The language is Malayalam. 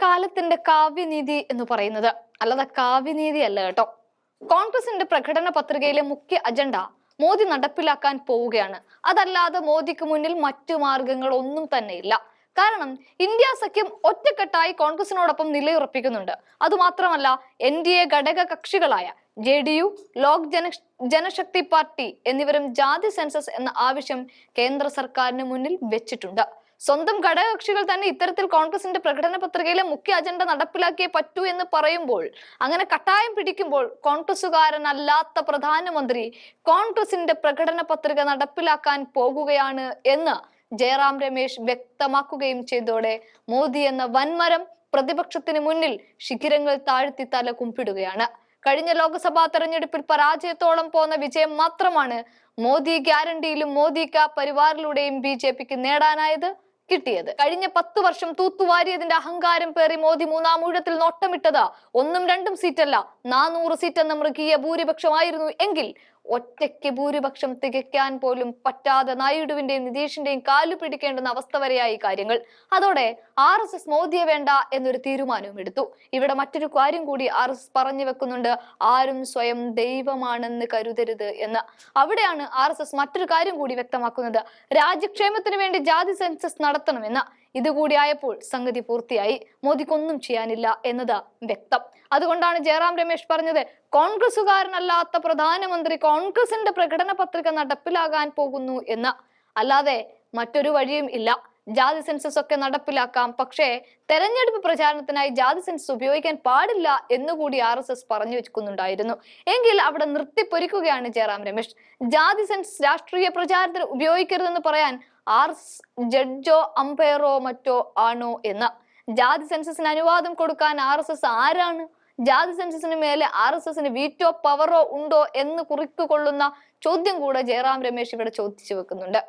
കാലത്തിന്റെ കാവ്യനീതി എന്ന് പറയുന്നത്. അല്ലാതെ കാവ്യനീതി അല്ല കേട്ടോ. കോൺഗ്രസിന്റെ പ്രകടന പത്രികയിലെ മുഖ്യ അജണ്ട മോദി നടപ്പിലാക്കാൻ പോവുകയാണ്. അതല്ലാതെ മോദിക്ക് മുന്നിൽ മറ്റു മാർഗങ്ങൾ ഒന്നും തന്നെ ഇല്ല. കാരണം ഇന്ത്യ സഖ്യം ഒറ്റക്കെട്ടായി കോൺഗ്രസിനോടൊപ്പം നിലയുറപ്പിക്കുന്നുണ്ട്. അതുമാത്രമല്ല എൻ ഡി എ ഘടക കക്ഷികളായ J D U Lok Jan Janshakti Party എന്നിവരും ജാതി സെൻസസ് എന്ന ആവശ്യം കേന്ദ്ര സർക്കാരിന് മുന്നിൽ വെച്ചിട്ടുണ്ട്. സ്വന്തം ഘടകകക്ഷികൾ തന്നെ ഇത്തരത്തിൽ കോൺഗ്രസിന്റെ പ്രകടന പത്രികയിലെ മുഖ്യ അജണ്ട നടപ്പിലാക്കിയേ പറ്റൂ എന്ന് പറയുമ്പോൾ അങ്ങനെ കട്ടായം പിടിക്കുമ്പോൾ കോൺഗ്രസുകാരനല്ലാത്ത പ്രധാനമന്ത്രി കോൺഗ്രസിന്റെ പ്രകടന പത്രിക നടപ്പിലാക്കാൻ പോകുകയാണ് എന്ന് ജയറാം രമേശ് വ്യക്തമാക്കുകയും ചെയ്തോടെ മോദി എന്ന വൻമരം പ്രതിപക്ഷത്തിന് മുന്നിൽ ശിഖിരങ്ങൾ താഴ്ത്തി തല കുമ്പിടുകയാണ്. കഴിഞ്ഞ ലോക്സഭാ തെരഞ്ഞെടുപ്പിൽ പരാജയത്തോളം പോന്ന വിജയം മാത്രമാണ് മോദി ഗ്യാരണ്ടിയിലും മോദി കാ പരിവാറിലൂടെയും ബി നേടാനായത്. കിട്ടിയത്. കഴിഞ്ഞ പത്ത് വർഷം തൂത്തുവാരിയതിന്റെ അഹങ്കാരം പേറി മോദി മൂന്നാം ഊഴത്തിൽ നോട്ടമിട്ടത് ഒന്നും രണ്ടും സീറ്റല്ല നാനൂറ് സീറ്റ് എന്ന മൃഗീയ ഭൂരിപക്ഷമായിരുന്നു എങ്കിൽ ഒറ്റയ്ക്ക് ഭൂരിപക്ഷം തികയ്ക്കാൻ പോലും പറ്റാതെ നായിഡുവിന്റെയും നിതീഷിന്റെയും കാലു പിടിക്കേണ്ടുന്ന അവസ്ഥ വരെയായി കാര്യങ്ങൾ. അതോടെ ആർ എസ് എസ് മോദിയെ വേണ്ട എന്നൊരു തീരുമാനവും എടുത്തു. ഇവിടെ മറ്റൊരു കാര്യം കൂടി ആർ എസ് പറഞ്ഞു വെക്കുന്നുണ്ട്. ആരും സ്വയം ദൈവമാണെന്ന് കരുതരുത് എന്ന്. അവിടെയാണ് ആർ എസ് എസ് മറ്റൊരു കാര്യം കൂടി വ്യക്തമാക്കുന്നത്. രാജ്യക്ഷേമത്തിന് വേണ്ടി ജാതി സെൻസസ് നടത്തണമെന്ന്. ഇതുകൂടി ആയപ്പോൾ സംഗതി പൂർത്തിയായി. മോദിക്കൊന്നും ചെയ്യാനില്ല എന്നത് വ്യക്തം. അതുകൊണ്ടാണ് ജയറാം രമേശ് പറഞ്ഞത് കോൺഗ്രസുകാരനല്ലാത്ത പ്രധാനമന്ത്രി കോൺഗ്രസിന്റെ പ്രകടന പത്രിക നടപ്പിലാകാൻ പോകുന്നു എന്ന്. അല്ലാതെ മറ്റൊരു വഴിയും ഇല്ല. ജാതി സെൻസസ് ഒക്കെ നടപ്പിലാക്കാം. പക്ഷേ തെരഞ്ഞെടുപ്പ് പ്രചാരണത്തിനായി ജാതി സെൻസസ് ഉപയോഗിക്കാൻ പാടില്ല എന്നുകൂടി ആർ എസ് എസ് പറഞ്ഞു വെക്കുന്നുണ്ടായിരുന്നു. എങ്കിൽ അവിടെ നിർത്തിപ്പൊരിക്കുകയാണ് ജയറാം രമേശ്. ജാതി സെൻസസ് രാഷ്ട്രീയ പ്രചാരണത്തിന് ഉപയോഗിക്കരുതെന്ന് പറയാൻ ആർ എസ് ജഡ്ജോ അമ്പയറോ മറ്റോ ആണോ എന്ന്. ജാതി സെൻസസിന് അനുവാദം കൊടുക്കാൻ ആർ എസ് എസ് ആരാണ്? ജാതി സെൻസസിന് മേലെ ആർ എസ് എസിന് വീറ്റോ പവറോ ഉണ്ടോ എന്ന് കുറിക്കുകൊള്ളുന്ന ചോദ്യം കൂടെ ജയറാം രമേശ് ഇവിടെ ചോദിച്ചു വെക്കുന്നുണ്ട്.